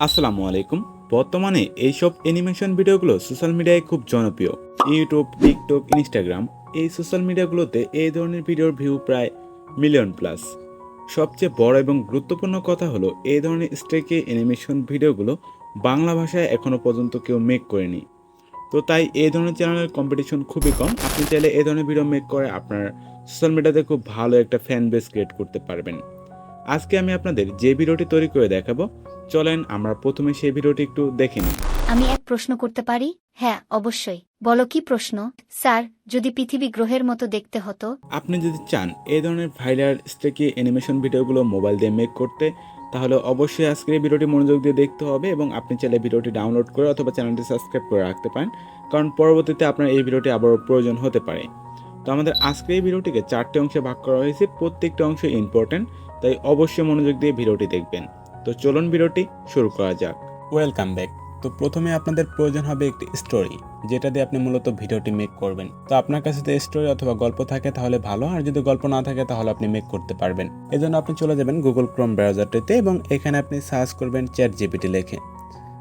আসসালামু আলাইকুম। বর্তমানে এইসব অ্যানিমেশন ভিডিওগুলো সোশ্যাল মিডিয়ায় খুব জনপ্রিয়। ইউটিউব টিকটক ইনস্টাগ্রাম এই সোশ্যাল মিডিয়াগুলোতে এই ধরনের ভিডিওর ভিউ প্রায় মিলিয়ন প্লাস সবচেয়ে বড় এবং গুরুত্বপূর্ণ কথা হলো, এই ধরনের স্ট্রেকে অ্যানিমেশন ভিডিওগুলো বাংলা ভাষায় এখনও পর্যন্ত কেউ মেক করেনি। তো তাই এই ধরনের চ্যানেলের কম্পিটিশন খুবই কম। আপনি চাইলে এই ধরনের ভিডিও মেক করে আপনার সোশ্যাল মিডিয়াতে খুব ভালো একটা ফ্যান বেস ক্রিয়েট করতে পারবেন। আজকে আমি আপনাদের যে ভিডিওটি তৈরি করে দেখাবো চলেন আমরা প্রথমে সেই ভিডিওটি একটু দেখে নিই। আমি এক প্রশ্ন করতে পারি? হ্যাঁ অবশ্যই। বলো কি প্রশ্ন? স্যার যদি পৃথিবী গ্রহের মতো দেখতে হতো? আপনি যদি চান এই ধরনের ভাইরাল স্টেকি অ্যানিমেশন ভিডিওগুলো মোবাইল দিয়ে মেক করতে তাহলে অবশ্যই আজকের এই ভিডিওটি মনোযোগ দিয়ে দেখতে হবে এবং আপনি চাইলে ভিডিওটি ডাউনলোড করে অথবা চ্যানেলটি সাবস্ক্রাইব করে রাখতে পারেন কারণ পরবর্তীতে আপনার এই ভিডিওটি আবারও প্রয়োজন হতে পারে। তো আমাদের আজকের এই ভিডিওটিকে চারটে অংশে ভাগ করা হয়েছে প্রত্যেকটা অংশ ইম্পর্ট্যান্ট তাই অবশ্যই মনোযোগ দিয়ে ভিডিওটি দেখবেন। তো চলুন ভিডিওটি শুরু করা যাক। ওয়েলকাম ব্যাক তো প্রথমে আপনাদের প্রয়োজন হবে একটি স্টোরি যেটা দিয়ে আপনি মূলত ভিডিওটি মেক করবেন। তো আপনার কাছে যদি স্টোরি অথবা গল্প থাকে, তাহলে ভালো। আর যদি গল্প না থাকে, তাহলে আপনি মেক করতে পারবেন। এজন্য আপনি চলে যাবেন গুগল ক্রোম ব্রাউজারটিতে এবং এখানে আপনি সার্চ করবেন চ্যাট জিপিটি লেখে।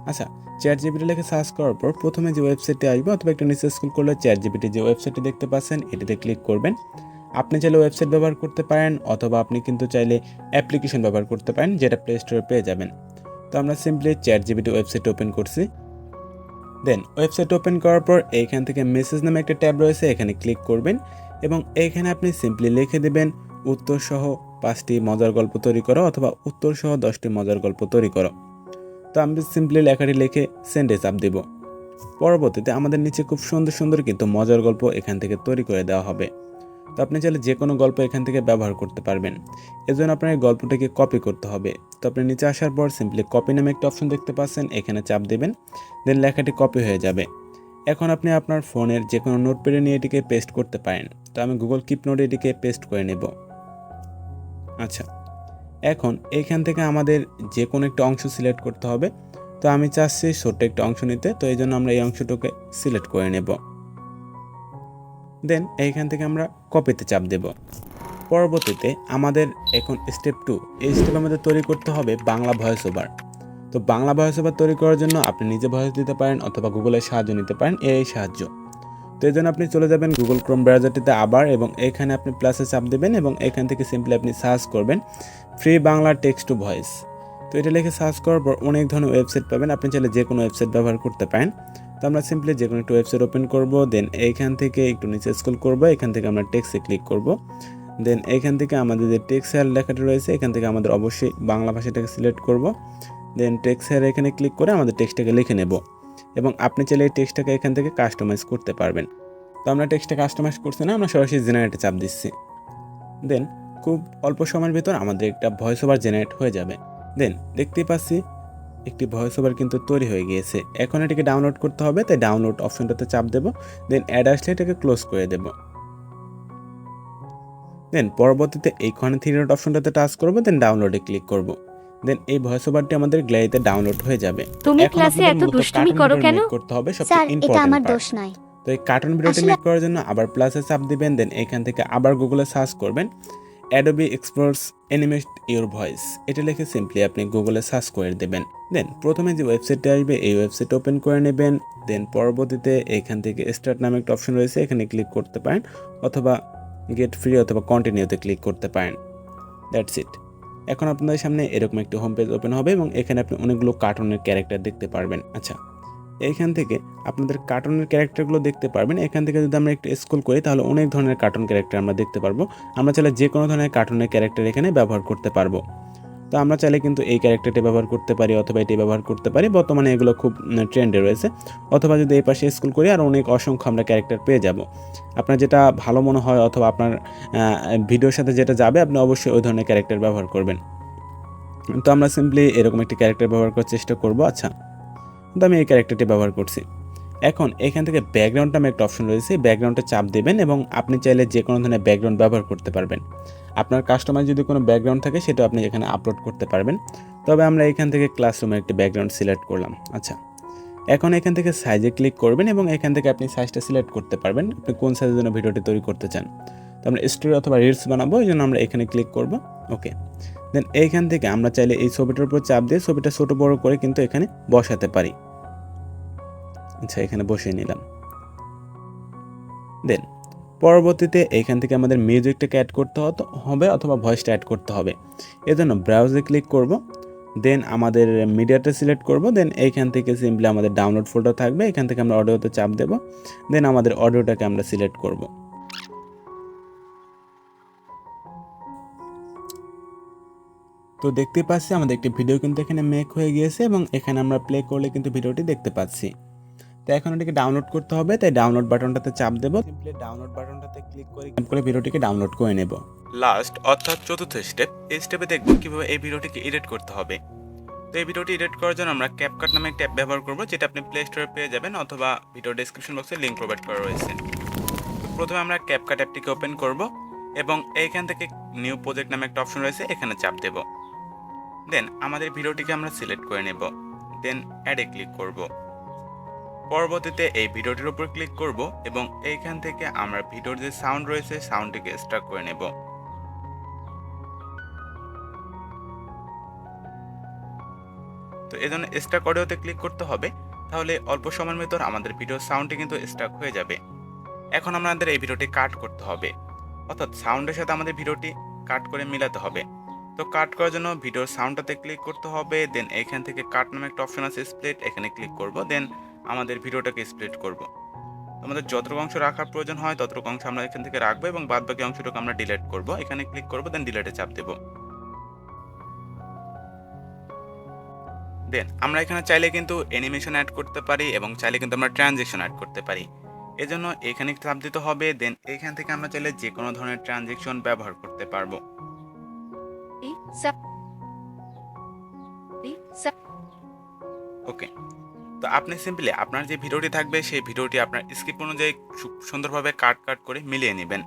আচ্ছা চ্যাট জিপিটি লিখে সার্চ করার পর প্রথমে যে ওয়েবসাইটে আসবে, অথবা একটু নিচে স্কুল করলে চ্যাট জিপিটি যে ওয়েবসাইটটি দেখতে পাচ্ছেন, এটিতে ক্লিক করবেন। আপনি চাইলে ওয়েবসাইট ব্যবহার করতে পারেন অথবা আপনি কিন্তু চাইলে অ্যাপ্লিকেশন ব্যবহার করতে পারেন যেটা প্লে স্টোরে পেয়ে যাবেন। তো আমরা simply chat GPT website open করছি। দেন ওয়েবসাইট ওপেন করার পর এইখান থেকে মেসেজ নামে একটা ট্যাব রয়েছে, এখানে ক্লিক করবেন এবং এইখানে আপনি সিম্পলি লিখে দেবেন, উত্তর সহ পাঁচটি মজার গল্প তৈরি করো অথবা উত্তর সহ দশটি মজার গল্প তৈরি করো। তো আমি সিম্পলি লেখাটি লিখে সেন্ডে চাপ দেব। পরবর্তীতে আমাদের নিচে খুব সুন্দর সুন্দর কিন্তু মজার গল্প এখান থেকে তৈরি করে দেওয়া হবে। তো আপনি চাইলে যে কোনো গল্প এখান থেকে ব্যবহার করতে পারবেন। এজন্য আপনার এই গল্পটাকে কপি করতে হবে। তো আপনি নিচে আসার পর সিম্পলি কপি নামে একটা অপশন দেখতে পাচ্ছেন, এখানে চাপ দেবেন দেন লেখাটি কপি হয়ে যাবে। এখন আপনি আপনার ফোনের যে কোনো নোটপ্যাডে নিয়ে এটিকে পেস্ট করতে পারেন। তো আমি গুগল কিপ নোটে এটিকে পেস্ট করে নেব। আচ্ছা এখন এইখান থেকে আমাদের যে কোনো একটা অংশ সিলেক্ট করতে হবে। তো আমি চাচ্ছি ছোট্ট একটা অংশ নিতে, তো এই জন্য আমরা এই অংশটুকে সিলেক্ট করে নেব। দেন এইখান থেকে আমরা কপিতে চাপ দেব। পরবর্তীতে আমাদের এখন স্টেপ টু এই স্টেপ আমাদের তৈরি করতে হবে বাংলা ভয়েস ওভার তো বাংলা ভয়েস ওভার তৈরি করার জন্য আপনি নিজে ভয়েস দিতে পারেন অথবা গুগলের সাহায্য নিতে পারেন এই সাহায্য। তো এই জন্য আপনি চলে যাবেন গুগল ক্রোম ব্রাউজারটিতে আবার এবং এখানে আপনি প্লাসে চাপ দেবেন এবং এখান থেকে সিম্পলি আপনি সার্চ করবেন free Bangla text to voice তো এটা লিখে সার্চ করার পর অনেক ধরনের ওয়েবসাইট পাবেন, আপনি চাইলে যে কোনো ওয়েবসাইট ব্যবহার করতে পারেন। তো আমরা সিম্পলি যে কোনো একটা ওয়েবসাইট ওপেন করব দেন এইখান থেকে একটু নিচে স্কুল করব, এখান থেকে আমরা টেক্সটে ক্লিক করব। দেন এখান থেকে আমাদের যে টেক্স হেয়ার লেখাটা রয়েছে, এখান থেকে আমাদের অবশ্যই বাংলা ভাষাটাকে সিলেক্ট করব। দেন টেক্স হেয়ার এখানে ক্লিক করে আমাদের টেক্সটটাকে লিখে নেব। এবং আপনি চাইলে এই টেক্সটটাকে এখান থেকে কাস্টমাইজ করতে পারবেন। তো আমরা টেক্সটা কাস্টমাইজ করছি না, আমরা সরাসরি জেনারেটে চাপ দিচ্ছি। দেন খুব অল্প সময়ের ভিতর আমাদের একটা ভয়েস ওভার জেনারেট হয়ে যাবে। দেন দেখতেই পাচ্ছি একটি ভয়েস ওভার কিন্তু তৈরি হয়ে গিয়েছে। এখন এটাকে ডাউনলোড করতে হবে তাই ডাউনলোড অপশনটাতে চাপ দেবো দেন অ্যাড আসলে এটাকে ক্লোজ করে দেব। দেন পরবর্তীতে এইখানে থ্রি ডট অপশনটাতে টাচ করব দেন ডাউনলোডে ক্লিক করব। দেন এই ভয়েস ওভারটি আমাদের গ্যালারিতে ডাউনলোড হয়ে যাবে। তুমি ক্লাসে এত দুষ্টুমি করো কেন? করতে হবে সবচেয়ে এটা ইম্পর্টেন্ট আমার দোষ নয়। তো এই কার্টুন ভিডিওটি মেক করার জন্য আবার প্লাসে চাপ দিবেন দেন এখান থেকে আবার গুগলে সার্চ করবেন। Adobe express animate your voice এটা লিখে সিম্পলি আপনি গুগলে সার্চ করে দেবেন। দেন প্রথমে যে ওয়েবসাইটটি আসবে, এই ওয়েবসাইট ওপেন করে নেবেন। দেন পরবর্তীতে এখান থেকে স্টার্ট নামে একটা অপশন রয়েছে, এখানে ক্লিক করতে পারেন। অথবা গেট ফ্রি অথবা কন্টিনিউতে ক্লিক করতে পারেন। দ্যাটস ইট এখন আপনাদের সামনে এরকম একটি হোম পেজ ওপেন হবে এবং এখানে আপনি অনেকগুলো কার্টুনের ক্যারেক্টার দেখতে পারবেন। আচ্ছা এইখান থেকে আপনাদের কার্টুনের ক্যারেক্টারগুলো দেখতে পারবেন। এখান থেকে যদি আমরা একটু স্কুল করি, তাহলে অনেক ধরনের কার্টুন ক্যারেক্টার আমরা দেখতে পারব। আমরা চাইলে যে কোনো ধরনের কার্টুনের ক্যারেক্টার এখানে ব্যবহার করতে পারব। তো আমরা চাইলে কিন্তু এই ক্যারেক্টারটি ব্যবহার করতে পারি অথবা এটি ব্যবহার করতে পারি। বর্তমানে এগুলো খুব ট্রেন্ডে রয়েছে। অথবা যদি এই পাশে স্কুল করি, আর অনেক অসংখ্য আমরা ক্যারেক্টার পেয়ে যাব। আপনার যেটা ভালো মনে হয় অথবা আপনার ভিডিওর সাথে যেটা যাবে, আপনি অবশ্যই ওই ধরনের ক্যারেক্টার ব্যবহার করবেন। তো আমরা সিম্পলি এরকম একটি ক্যারেক্টার ব্যবহার করার চেষ্টা করব। আচ্ছা। তো আমি এই ক্যারেক্টারটি ব্যবহার করছি। এখন এখান থেকে ব্যাকগ্রাউন্ড নামে একটা অপশন রয়েছে ব্যাকগ্রাউন্ডে চাপ দেবেন এবং আপনি চাইলে যে কোনো ধরনের ব্যাকগ্রাউন্ড ব্যবহার করতে পারবেন। আপনার কাস্টমার যদি কোনো ব্যাকগ্রাউন্ড থাকে সেটা আপনি এখানে আপলোড করতে পারবেন। তবে আমরা এখান থেকে ক্লাসরুমের একটি ব্যাকগ্রাউন্ড সিলেক্ট করলাম। আচ্ছা এখন এখান থেকে সাইজে ক্লিক করবেন এবং এখান থেকে আপনি সাইজটা সিলেক্ট করতে পারবেন। আপনি কোন সাইজের জন্য ভিডিওটি তৈরি করতে চান? তো আমরা স্টোরি অথবা রিলস বানাবো, এই জন্য আমরা এখানে ক্লিক করব। ওকে দেন এইখান থেকে আমরা চাইলে এই ছবিটার উপর চাপ দিয়ে ছবিটা ছোটো বড় করে কিন্তু এখানে বসাতে পারি। আচ্ছা এখানে বসিয়ে নিলাম। দেন, পরবর্তীতে এইখান থেকে আমাদের মিউজিকটাকে অ্যাড করতে হবে অথবা ভয়েসটা অ্যাড করতে হবে। এজন্য ব্রাউজে ক্লিক করব দেন আমাদের মিডিয়াটা সিলেক্ট করব দেন এইখান থেকে সিম্পলি আমাদের ডাউনলোড ফোল্ডার থাকবে, এখান থেকে আমরা অডিওতে চাপ দেব দেন আমাদের অডিওটাকে আমরা সিলেক্ট করব। তো দেখতে পাচ্ছি আমাদের একটি ভিডিও কিন্তু এখানে মেক হয়ে গিয়েছে এবং এখানে আমরা প্লে করলে কিন্তু ভিডিওটি দেখতে পাচ্ছি। তো এখন এটাকে ডাউনলোড করতে হবে, তাই ডাউনলোড বাটনটাতে চাপ দেবো। সিম্পলি ডাউনলোড বাটনটাতে ক্লিক করে করে ভিডিওটিকে ডাউনলোড করে নেব। লাস্ট অর্থাৎ চতুর্থ স্টেপ এই স্টেপে দেখব কীভাবে এই ভিডিওটিকে এডিট করতে হবে। তো এই ভিডিওটি এডিট করার জন্য আমরা ক্যাপকাট নামে একটা অ্যাপ ব্যবহার করব, যেটা আপনি প্লে স্টোরে পেয়ে যাবেন অথবা ভিডিও ডেসক্রিপশন বক্সে লিঙ্ক প্রোভাইড করা রয়েছে। প্রথমে আমরা ক্যাপকাট অ্যাপটিকে ওপেন করব এবং এইখান থেকে নিউ প্রজেক্ট নামে একটা অপশন রয়েছে, এখানে চাপ দেব। দেন আমাদের ভিডিওটিকে আমরা সিলেক্ট করে নেব। দেন অ্যাডে ক্লিক করব। পরবর্তীতে এই ভিডিওটির উপর ক্লিক করব এবং এইখান থেকে আমরা ভিডিওর যে সাউন্ড রয়েছে, সাউন্ডটিকে এক্সট্রাক্ট করে নেব। তো এই জন্য স্টাক অডিওতে ক্লিক করতে হবে, তাহলে অল্প সময়ের ভিতর আমাদের ভিডিও সাউন্ডটি কিন্তু স্টাক হয়ে যাবে। এখন আমাদের এই ভিডিওটি কাট করতে হবে, অর্থাৎ সাউন্ডের সাথে আমাদের ভিডিওটি কাট করে মিলাতে হবে। তো কাট করার জন্য ভিডিওর সাউন্ডটাতে ক্লিক করতে হবে দেন এখান থেকে কাট নামে একটা অপশন আছে স্প্লিট এখানে ক্লিক করব দেন আমাদের ভিডিওটাকে স্প্লিট করব। আমাদের যতটুকু অংশ রাখার প্রয়োজন হয় ততটুকু অংশ আমরা এখান থেকে রাখব এবং বাদ বাকি অংশটুকু আমরা ডিলেট করব। এখানে ক্লিক করব দেন ডিলেটে চাপ দেব। দেন আমরা এখানে চাইলে কিন্তু অ্যানিমেশন অ্যাড করতে পারি এবং চাইলে কিন্তু আমরা ট্রানজেকশন অ্যাড করতে পারি। এজন্য এখানে চাপ দিতে হবে। দেন এখান থেকে আমরা চাইলে যে কোনো ধরনের ট্রানজেকশন ব্যবহার করতে পারব। ওকে তো আপনি সিম্পলি আপনার যে ভিডিওটি থাকবে, সেই ভিডিওটি আপনার স্ক্রিপ্ট অনুযায়ী সুন্দরভাবে কাট কাট করে মিলিয়ে নেবেন।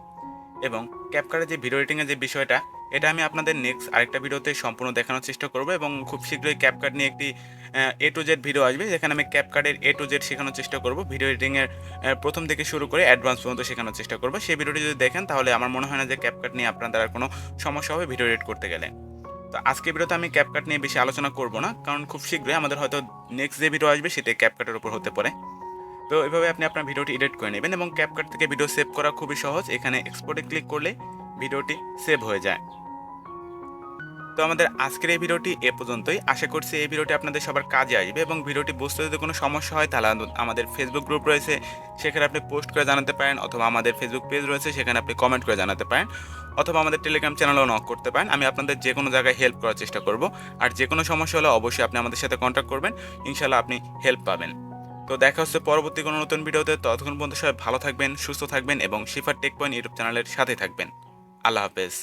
এবং ক্যাপকারের যে ভিডিও এডিটিংয়ের যে বিষয়টা, এটা আমি আপনাদের নেক্সট আরেকটা ভিডিওতে সম্পূর্ণ দেখানোর চেষ্টা করব এবং খুব শীঘ্রই ক্যাপকাট নিয়ে একটি এ টু জেড ভিডিও আসবে, যেখানে আমি ক্যাপকার্ডের এ টু জেড শেখানোর চেষ্টা করব। ভিডিও এডিটিংয়ের প্রথম থেকে শুরু করে অ্যাডভান্স পর্যন্ত শেখানোর চেষ্টা করব। সেই ভিডিওটি যদি দেখেন, তাহলে আমার মনে হয় না যে ক্যাপকাট নিয়ে আপনাদের আর কোনো সমস্যা হবে ভিডিও এডিট করতে গেলে। তো আজকে ভিডিওতে আমি ক্যাপকাট নিয়ে বেশি আলোচনা করব না, কারণ খুব শীঘ্রই আমাদের হয়তো নেক্সট যে ভিডিও আসবে সেটা ক্যাপকাটের উপর হতে পারে। তো এভাবে আপনি আপনার ভিডিওটি এডিট করে নেবেন এবং ক্যাপকাট থেকে ভিডিও সেভ করা খুবই সহজ। এখানে এক্সপোর্টে ক্লিক করলে ভিডিওটি সেভ হয়ে যায়। তো আমাদের আজকের এই ভিডিওটি এ পর্যন্তই। আশা করছি এই ভিডিওটি আপনাদের সবার কাজে আসবে এবং ভিডিওটি বুঝতে যদি কোনো সমস্যা হয়, তাহলে আমাদের ফেসবুক গ্রুপ রয়েছে। সেখানে আপনি পোস্ট করে জানাতে পারেন অথবা আমাদের ফেসবুক পেজ রয়েছে, সেখানে আপনি কমেন্ট করে জানাতে পারেন অথবা আমাদের টেলিগ্রাম চ্যানেলও নক করতে পারেন। আমি আপনাদের যে কোনো জায়গায় হেল্প করার চেষ্টা করব। আর যে কোনো সমস্যা হলে অবশ্যই আপনি আমাদের সাথে কন্ট্যাক্ট করবেন। ইনশাল্লাহ আপনি হেল্প পাবেন। তো দেখা হচ্ছে পরবর্তী কোনো নতুন ভিডিওতে। ততক্ষণ পর্যন্ত সবাই ভালো থাকবেন, সুস্থ থাকবেন এবং শিফার টেক পয়েন্ট ইউটিউব চ্যানেলের সাথে থাকবেন। আল্লাহ হাফেজ।